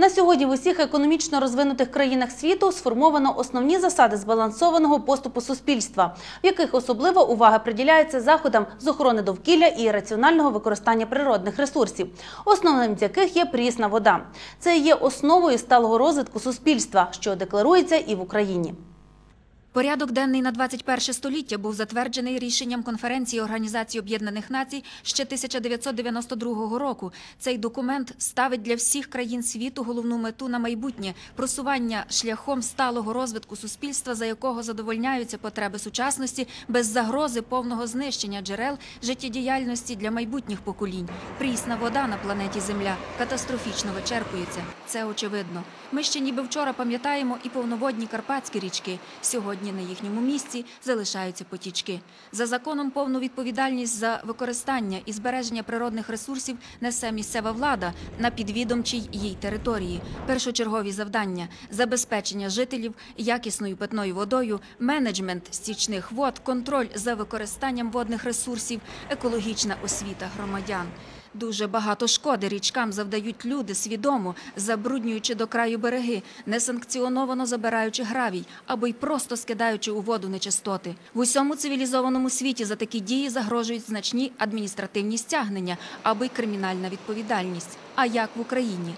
На сьогодні в усіх економічно розвинутих країнах світу сформовано основні засади збалансованого поступу суспільства, в яких особлива увага приділяється заходам з охорони довкілля і раціонального використання природних ресурсів, основним з яких є прісна вода. Це є основою сталого розвитку суспільства, що декларується і в Україні. Порядок денний на 21 століття був затверджений рішенням Конференції Організації Об'єднаних Націй ще 1992 року. Цей документ ставить для всіх країн світу головну мету на майбутнє просування шляхом сталого розвитку суспільства, за якого задовольняються потреби сучасності без загрози повного знищення джерел життєдіяльності для майбутніх поколінь. Прісна вода на планеті Земля катастрофічно вичерпується. Це очевидно. Ми ще ніби вчора пам'ятаємо і повноводні карпатські річки. Сьогодні на їхньому місці залишаються потічки. За законом повну відповідальність за використання і збереження природних ресурсів несе місцева влада на підвідомчій їй території. Першочергові завдання забезпечення жителів якісною питною водою, менеджмент стічних вод, контроль за використанням водних ресурсів, екологічна освіта громадян. Дуже багато шкоди річкам завдають люди свідомо, забруднюючи до краю береги, несанкціоновано забираючи гравій або й просто скидаючи у воду нечистоти. В усьому цивілізованому світі за такі дії загрожують значні адміністративні стягнення або й кримінальна відповідальність. А як в Україні?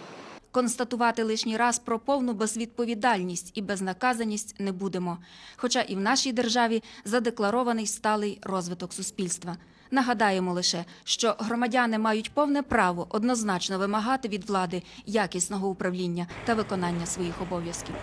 Констатувати лишній раз про повну безвідповідальність і безнаказаність не будемо. Хоча і в нашій державі задекларований сталий розвиток суспільства. Нагадаємо лише, що громадяни мають повне право однозначно вимагати від влади якісного управління та виконання своїх обов'язків.